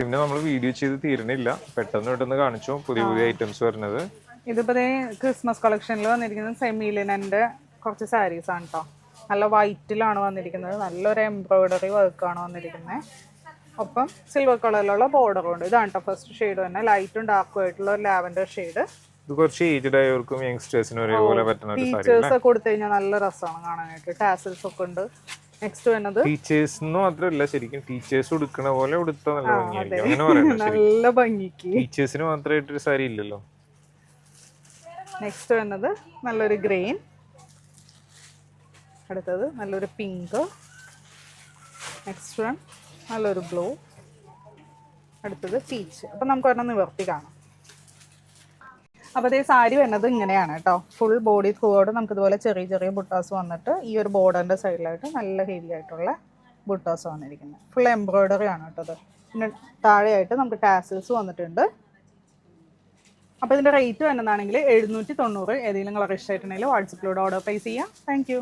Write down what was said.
പിന്നെ നമ്മൾ വീഡിയോ ചെയ്ത് തീരണില്ല പെട്ടെന്ന് പെട്ടെന്ന് കാണിച്ചു. പുതിയ പുതിയ ഐറ്റംസ് വരുന്നത്. ഇതിപ്പോ ക്രിസ്മസ് കളക്ഷനിൽ വന്നിരിക്കുന്നത് സെമി ലിനന്റെ കുറച്ച് സാരീസ് ആണ് കേട്ടോ നല്ല വൈറ്റിലാണ് വന്നിരിക്കുന്നത്. നല്ലൊരു എംബ്രോയിഡറി ആണ് വന്നിരിക്കുന്നത് ഒപ്പം സിൽവർ കളറിലുള്ള ബോർഡറും ഉണ്ട്. ഇതാണ് കേട്ടോ ഫസ്റ്റ് ഷെയ്ഡ് തന്നെ. ലൈറ്റും ഡാർക്കും ആയിട്ടുള്ള ഒരു ലാവൻഡർ ഷെയ്ഡ് ഇത് കുറച്ച് ഏജ്ഡ് ആയവർക്കും യങ്സ്റ്റേഴ്സിനും ഒരേപോലെ പറ്റുന്ന ഫീച്ചേഴ്സ് ഒക്കെ കൊടുത്തു കഴിഞ്ഞാൽ നല്ല രസമാണ് കാണാനായിട്ട്. ടാസൽസ് ഒക്കെ ഉണ്ട്. നെക്സ്റ്റ് വരുന്നത് ടീച്ചേഴ്സ് മാത്രമല്ല ശരിക്കും ടീച്ചേഴ്സ് ഉടുക്കണ പോലെ ഉടുത്ത നല്ല ഭംഗിയായിരിക്കും. അങ്ങനെ ശരി നല്ല ഭംഗിക്ക്. ടീച്ചേഴ്സിന് മാത്രമായിട്ടൊരു സാരി ഇല്ലല്ലോ. നെക്സ്റ്റ് വരുന്നത് നല്ലൊരു ഗ്രീൻ അടുത്തത് നല്ലൊരു പിങ്ക് നെക്സ്റ്റ് വൺ നല്ലൊരു ബ്ലൂ അടുത്തത് പീച്ച് അപ്പം നമുക്ക് ഒരെണ്ണം നിവർത്തി കാണാം. അപ്പോൾ അതേ സാരി വരുന്നത് ഇങ്ങനെയാണ് കേട്ടോ. ഫുൾ ബോഡി ത്രൂ ത്രൂഔട്ട് നമുക്ക് ഇതുപോലെ ചെറിയ ചെറിയ ബുട്ടാസ് വന്നിട്ട് ഈ ഒരു ബോർഡറിന്റെ സൈഡിലായിട്ട് നല്ല ഹെവി ആയിട്ടുള്ള ബുട്ടാസ് വന്നിരിക്കുന്നത്. ഫുൾ എംബ്രോയ്ഡറി ആണ് കേട്ടോ അത് പിന്നെ താഴെയായിട്ട് നമുക്ക് ടാസൽസ് വന്നിട്ടുണ്ട്. അപ്പോൾ ഇതിന്റെ റേറ്റ് വരുന്നതാണെങ്കിൽ എഴുന്നൂറ്റി തൊണ്ണൂറ് ഏതെങ്കിലും കളർ ഇഷ്ടമായിട്ടുണ്ടെങ്കിൽ വാട്സപ്പിലൂടെ ഓർഡർ പ്ലേസ് ചെയ്യാം. താങ്ക്